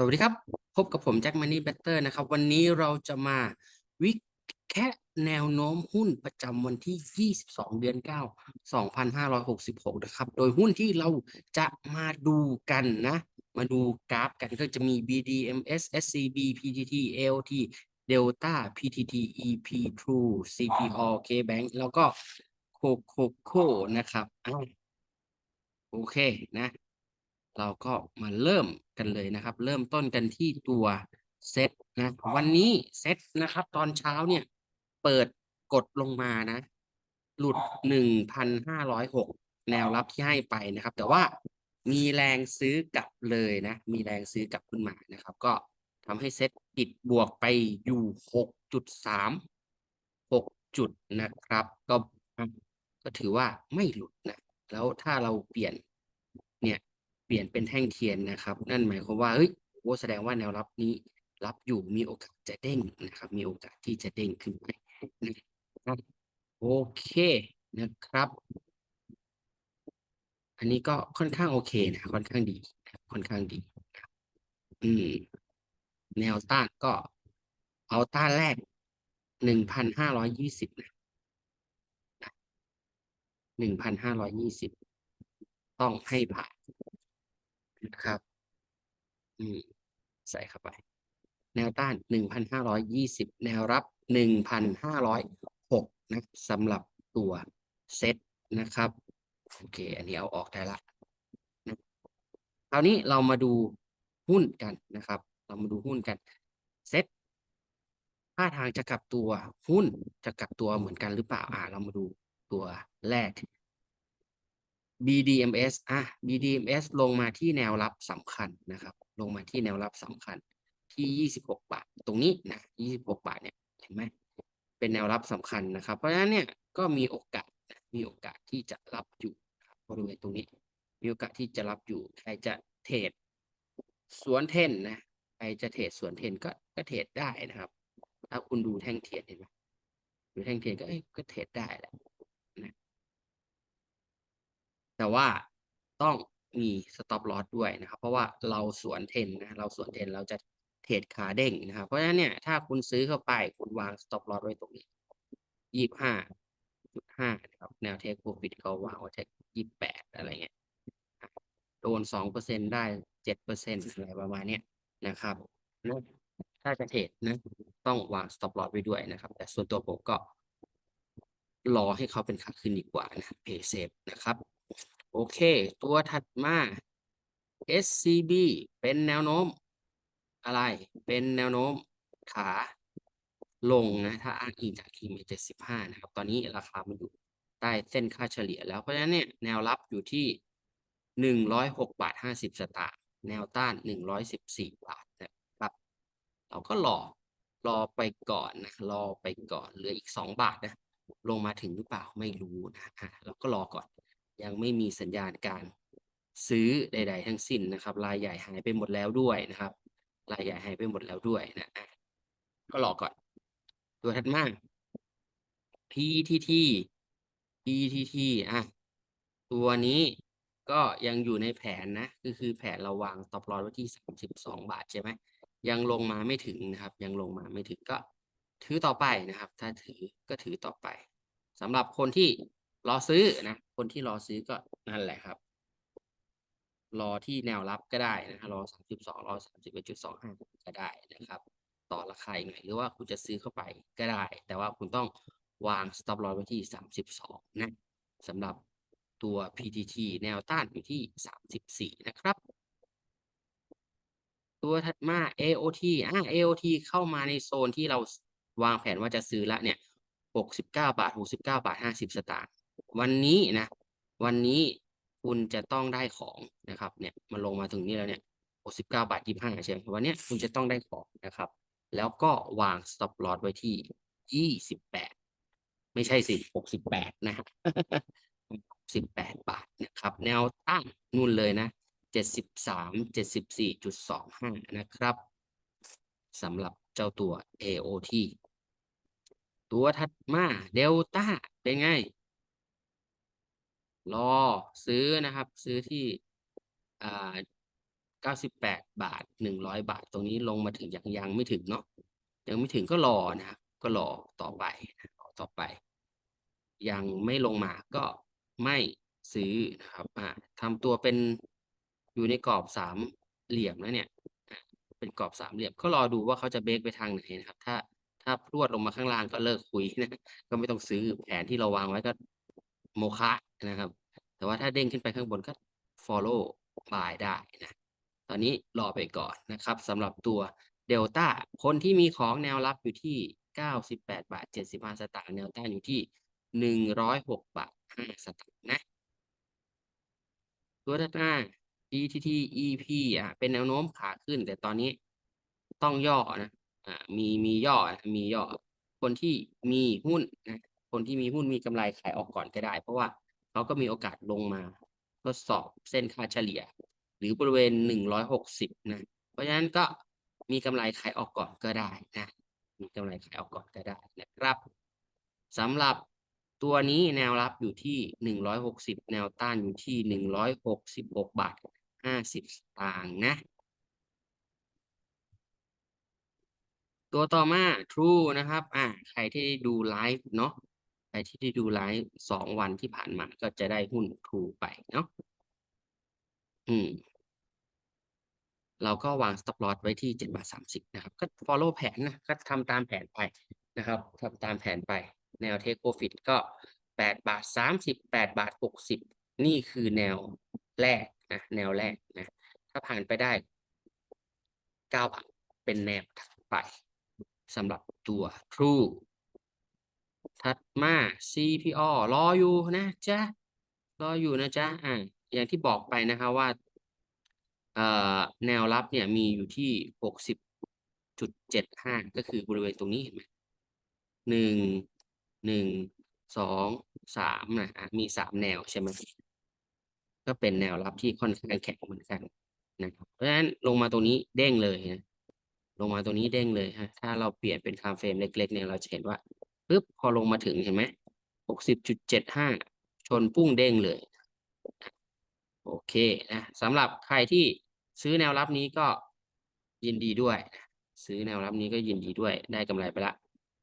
สวัสดีครับ พบกับผมแจ็คมันนี่แบตเตอร์นะครับ วันนี้เราจะมาวิแค่แนวโน้มหุ้นประจำวันที่ 22 เดือน 9 2566 นะครับ โดยหุ้นที่เราจะมาดูกันนะ มาดูกราฟกันก็จะมี BDMs SCB PTT AOT Delta PTT EP True CPO KBank แล้วก็ Coco นะครับโอเคนะ เราก็มาเริ่ม กันเลยนะครับ เริ่มต้นกันที่ตัวเซตนะวันนี้เซตนะครับ ตอนเช้าเนี่ย เปิดกดลงมานะ หลุดหนึ่งพันห้าร้อยหกแนวรับที่ให้ไปนะครับ แต่ว่ามีแรงซื้อกลับเลยนะ มีแรงซื้อกลับขึ้นมานะครับ ก็ทำให้เซตปิดบวกไปอยู่หกจุดสามหกจุดนะครับ ก็ก็ถือว่าไม่หลุดนะ แล้วถ้าเราเปลี่ยน เปลี่ยนเป็นแท่งเทียนนะครับ นั่นหมายความว่าเฮ้ยโอ้แสดงว่าแนวรับนี้รับอยู่มีโอกาสจะเด้งนะครับ มีโอกาสที่จะเด้งขึ้นไปนะครับโอเคนะครับ อันนี้ก็ค่อนข้างโอเคนะค่อนข้างดีค่อนข้างดีอืมแนวต้านก็เอาต้านแรกหนึ่งพันห้าร้อยยี่สิบนะหนึ่งพันห้าร้อยยี่สิบต้องให้ผ่าน นะครับ อืมใส่เข้าไป แนวต้านหนึ่งพันห้าร้อยยี่สิบแนวรับหนึ่งพันห้าร้อยหกนะสำหรับตัวเซตนะครับ โอเค อันนี้เอาออกได้ละนะคราวนี้เรามาดูหุ้นกันนะครับ เรามาดูหุ้นกันเซตท่าทางจะกลับตัวหุ้นจะกลับตัวเหมือนกันหรือเปล่าอ่าเรามาดูตัวแรก BDMs อะ BDMs ลงมาที่แนวรับสำคัญนะครับ ลงมาที่แนวรับสำคัญที่ 26 บาท ตรงนี้นะ26 บาทเนี่ยเห็นไหมเป็นแนวรับสำคัญนะครับ เพราะฉะนั้นเนี่ยก็มีโอกาสมีโอกาสที่จะรับอยู่บริเวณตรงนี้ มีโอกาสที่จะรับอยู่ ใครจะเทรดสวนเทนนะ ใครจะเทรดสวนเทนก็ก็เทรดได้นะครับ ถ้าคุณดูแท่งเทียนเห็นไหมดูแท่งเทียนก็เอ้ก็เทรดได้แหละ แต่ว่าต้องมีสต็อปลอสด้วยนะครับ เพราะว่าเราสวนเทนนะเราสวนเทนเราจะเทรดขาเด้งนะครับ เพราะฉะนั้นเนี่ยถ้าคุณซื้อเข้าไปคุณวางสต็อปลอสไว้ตรงนี้ยี่ห้าจุดห้านะครับแนวเทคโปรฟิตเขาวางไว้ที่ยี่แปดอะไรเงี้ยโดนสองเปอร์เซ็นได้เจ็ดเปอร์เซ็นอะไรประมาณเนี้ยนะครับนะถ้าจะเทรดนะต้องวางสต็อปลอสไว้ด้วยนะครับ แต่ส่วนตัวผมก็ รอให้เขาเป็นขาขึ้นดีกว่านะเพย์เซฟนะครับ โอเค ตัวถัดมา SCB เป็นแนวโน้ม อะไรเป็นแนวโน้มขาลงนะ ถ้าอ้างอิงจากทีมเจ็ดสิบห้านะครับ ตอนนี้ราคามันอยู่ใต้เส้นค่าเฉลี่ยแล้วเพราะฉะนั้นเนี่ยแนวรับอยู่ที่หนึ่งร้อยหกบาทห้าสิบสตางค์แนวต้านหนึ่งร้อยสิบสี่บาทนะครับ เราก็รอรอไปก่อนนะรอไปก่อนเหลืออีกสองบาทนะ ลงมาถึงหรือเปล่าไม่รู้นะอะเราก็รอก่อน ยังไม่มีสัญญาณการซื้อใด ๆ ทั้งสิ้นนะครับ รายใหญ่หายไปหมดแล้วด้วยนะครับ รายใหญ่หายไปหมดแล้วด้วยนะก็รอก่อน ตัวถัดมา PTT PTT อะตัวนี้ก็ยังอยู่ในแผนนะก็คือแผนเราวางตอปลอไว้ที่สามสิบสองบาทใช่ไหมยังลงมาไม่ถึงนะครับ ยังลงมาไม่ถึงก็ ถือต่อไปนะครับ ถ้าถือก็ถือต่อไปสำหรับคนที่รอซื้อนะ คนที่รอซื้อก็นั่นแหละครับ รอที่แนวรับก็ได้นะรอสามสิบสองรอสามสิบเอ็ดจุดสองห้าก็ได้นะครับ ต่อราคาอีกหน่อยหรือว่าคุณจะซื้อเข้าไปก็ได้ แต่ว่าคุณต้องวาง stop loss ไว้ที่สามสิบสองนะสำหรับตัว PTT แนวต้านอยู่ที่สามสิบสี่นะครับตัวถัดมา AOT อ่า AOT เข้ามาในโซนที่เรา วางแผนว่าจะซื้อละเนี่ยหกสิบเก้าบาทหกสิบเก้าบาทห้าสิบสตางค์วันนี้นะ วันนี้คุณจะต้องได้ของนะครับ เนี่ยมันลงมาถึงนี่แล้วเนี่ยหกสิบเก้าบาทยี่ห้าใช่ไหมวันนี้คุณจะต้องได้ของนะครับ แล้วก็วาง stop loss ไว้ที่ยี่สิบแปดไม่ใช่สิหกสิบแปดนะฮะสิบแปดบาทนะครับ แนวตั้งนู่นเลยนะเจ็ดสิบสามเจ็ดสิบสี่จุดสองห้านะครับสำหรับเจ้าตัว AOT ตัวถัดมาเดลต้าเป็นไง รอซื้อนะครับ ซื้อที่อ่าเก้าสิบแปดบาทหนึ่งร้อยบาท ตรงนี้ลงมาถึงยังยังไม่ถึงเนาะยังไม่ถึงก็รอนะครับก็รอต่อไปรอต่อไป ยังไม่ลงมาก็ไม่ซื้อนะครับอ่าทำตัวเป็นอยู่ในกรอบสามเหลี่ยมแล้วเนี่ยเป็นกรอบสามเหลี่ยมก็รอดูว่าเขาจะเบรกไปทางไหนนะครับ ถ้า ถ้าพรวดลงมาข้างล่างก็เลิกคุยนะก็ไม่ต้องซื้อแผนที่เราวางไว้ก็โมฆะนะครับ แต่ว่าถ้าเด้งขึ้นไปข้างบนก็ follow buy ได้นะ ตอนนี้รอไปก่อนนะครับสำหรับตัวเดลต้าคนที่มีของแนวรับอยู่ที่ 98 บาท 75 สตางค์แนวต้านอยู่ที่ 106 บาท 5 สตางค์นะ ตัวถัดมา ETT EP อะเป็นแนวโน้มขาขึ้น แต่ตอนนี้ต้องย่อนะ อ่ามีมีย่อมีย่อ คนที่มีหุ้นนะคนที่มีหุ้นมีกำไรขายออกก่อนก็ได้ เพราะว่าเขาก็มีโอกาสลงมาทดสอบเส้นค่าเฉลี่ย หรือบริเวณหนึ่งร้อยหกสิบนะ เพราะฉะนั้นก็มีกำไรขายออกก่อนก็ได้นะมีกำไรขายออกก่อนก็ได้นะครับสำหรับตัวนี้แนวรับอยู่ที่หนึ่งร้อยหกสิบแนวต้านอยู่ที่หนึ่งร้อยหกสิบหกบาทห้าสิบสตางค์นะ ตัวต่อมา True นะครับ อ่า ใครที่ด้ดูไลฟ์เนาะ ใครที่ได้ดูไลฟ์สองวันที่ผ่านมาก็จะได้หุ้น True ไปเนาะ อืม เราก็วาง stop loss ไว้ที่เจ็ดบาทสามสิบนะครับ ก็ follow แผนนะ ก็ทำตามแผนไปนะครับทำตามแผนไป แนว take profit ก็แปดบาทสามสิบแปดบาทหกสิบ นี่คือแนวแรกนะ แนวแรกนะ ถ้าผ่านไปได้เก้าบาทเป็นแนวถัดไป สำหรับตัว True ถัดมา CPO รออยู่นะจ๊ะ รออยู่นะจ๊ะ อ่าอย่างที่บอกไปนะคะว่าเอ่อแนวรับเนี่ยมีอยู่ที่หกสิบจุดเจ็ดห้าก็คือบริเวณตรงนี้เห็นไหมหนึ่งหนึ่งสองสามนะอะมีสามแนวใช่ไหมก็เป็นแนวรับที่ค่อนข้างแข็งเหมือนกันนะครับเพราะฉะนั้นลงมาตรงนี้เด้งเลยนะ ลงมาตรงนี้เด้งเลยฮะ ถ้าเราเปลี่ยนเป็น time frame เล็ก ๆ เนี่ยเราจะเห็นว่าปึ๊บพอลงมาถึงเห็นไหมหกสิบจุดเจ็ดห้าชนปุ้งเด้งเลย โอเคนะสำหรับใครที่ซื้อแนวรับนี้ก็ยินดีด้วย ซื้อแนวรับนี้ก็ยินดีด้วย ได้กำไรไปละ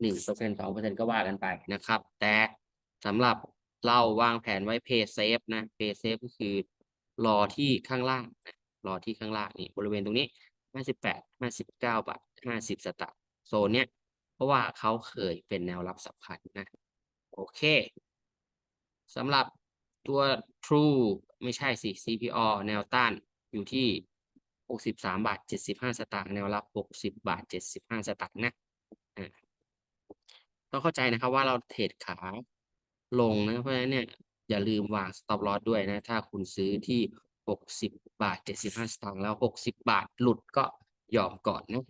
หนึ่งเปอร์เซ็นสองเปอร์เซ็นก็ว่ากันไปนะครับ แต่สำหรับเราวางแผนไว้ pay safe นะ pay safe ก็คือรอที่ข้างล่างนะรอที่ข้างล่างนี่บริเวณตรงนี้ ห้าสิบแปดห้าสิบเก้าบาทห้าสิบสตางค์โซนเนี้ยเพราะว่าเขาเคยเป็นแนวรับสำคัญนะ โอเคสำหรับตัว True ไม่ใช่สิ CPO แนวต้านอยู่ที่ 63 บาท 75 สตางค์แนวรับ 60 บาท 75 สตางค์นะต้องเข้าใจนะครับว่าเราเทรดขาลงนะ เพราะฉะนั้นเนี่ยอย่าลืมวาง stop loss ด้วยนะ ถ้าคุณซื้อที่ 60 บาท 75 สตางค์แล้ว 60 บาทหลุดก็ยอมก่อนนะ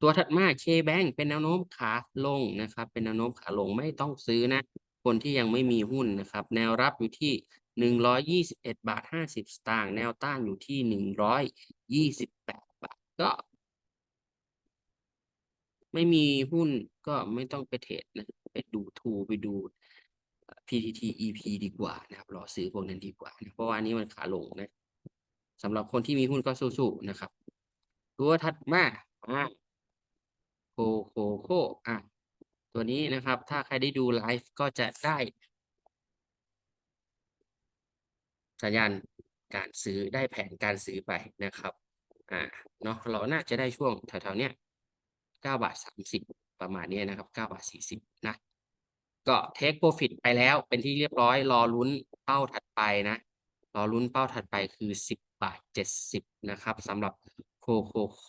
ตัวถัดมา K-Bank เป็นแนวโน้มขาลงนะครับ เป็นแนวโน้มขาลงไม่ต้องซื้อนะ คนที่ยังไม่มีหุ้นนะครับ แนวรับอยู่ที่หนึ่งร้อยยี่สิบเอ็ดบาทห้าสิบสตางค์แนวต้านอยู่ที่หนึ่งร้อยยี่สิบแปดบาทก็ ไม่มีหุ้นก็ไม่ต้องไปเทรดนะไปดูทูไปดู PTT EP ดีกว่านะครับรอซื้อพวกนั้นดีกว่านะเพราะว่าอันนี้มันขาลงนะสำหรับคนที่มีหุ้นก็สู้ๆนะครับ ตัวถัดมาอ่าโคโคโคอะตัวนี้นะครับ ถ้าใครได้ดูไลฟ์ก็จะได้ สัญญาณการซื้อได้แผนการซื้อไปนะครับอ่าเนาะเราน่าจะได้ช่วงแถวๆเนี้ยเก้าบาทสามสิบประมาณนี้นะครับเก้าบาทสี่สิบนะ ก็เทคโปรฟิตไปแล้วเป็นที่เรียบร้อย รอลุ้นเป้าถัดไปนะ รอลุ้นเป้าถัดไปคือสิบบาทเจ็ดสิบนะครับสำหรับโคโคโค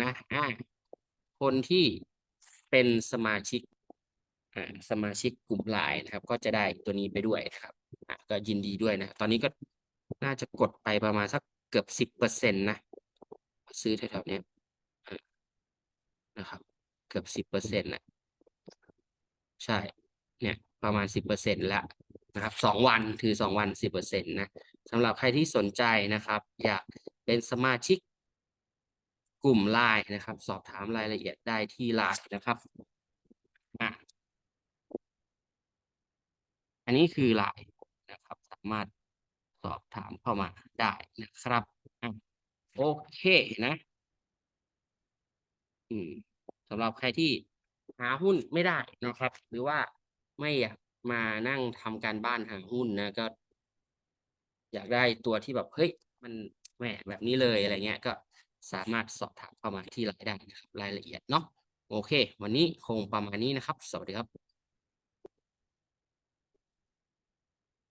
นะอ่าคนที่เป็นสมาชิกอ่าสมาชิกกลุ่มไลน์นะครับ ก็จะได้ตัวนี้ไปด้วยนะครับอะก็ยินดีด้วยนะ ตอนนี้ก็น่าจะกดไปประมาณสักเกือบสิบเปอร์เซ็นต์นะ ซื้อแถวๆเนี้ยนะครับ เกือบสิบเปอร์เซ็นต์นะใช่ เนี่ยประมาณสิบเปอร์เซ็นต์ละนะครับสองวันถือสองวันสิบเปอร์เซ็นต์นะสำหรับใครที่สนใจนะครับ อยากเป็นสมาชิกกลุ่มไลน์นะครับ สอบถามรายละเอียดได้ที่ไลน์นะครับอะอันนี้คือไลน์นะครับ สามารถสสอบถามเข้ามาได้นะครับอะโอเคนะ อืมสำหรับใครที่หาหุ้นไม่ได้นะครับ หรือว่า ไม่อยากมานั่งทำการบ้านหาหุ้นนะก็ อยากได้ตัวที่แบบเฮ้ยมันแหมแบบนี้เลยอะไรเงี้ย ก็สามารถสอบถามเข้ามาที่ไลน์ได้นะครับ รายละเอียดเนาะโอเค วันนี้คงประมาณนี้นะครับ สวัสดีครับ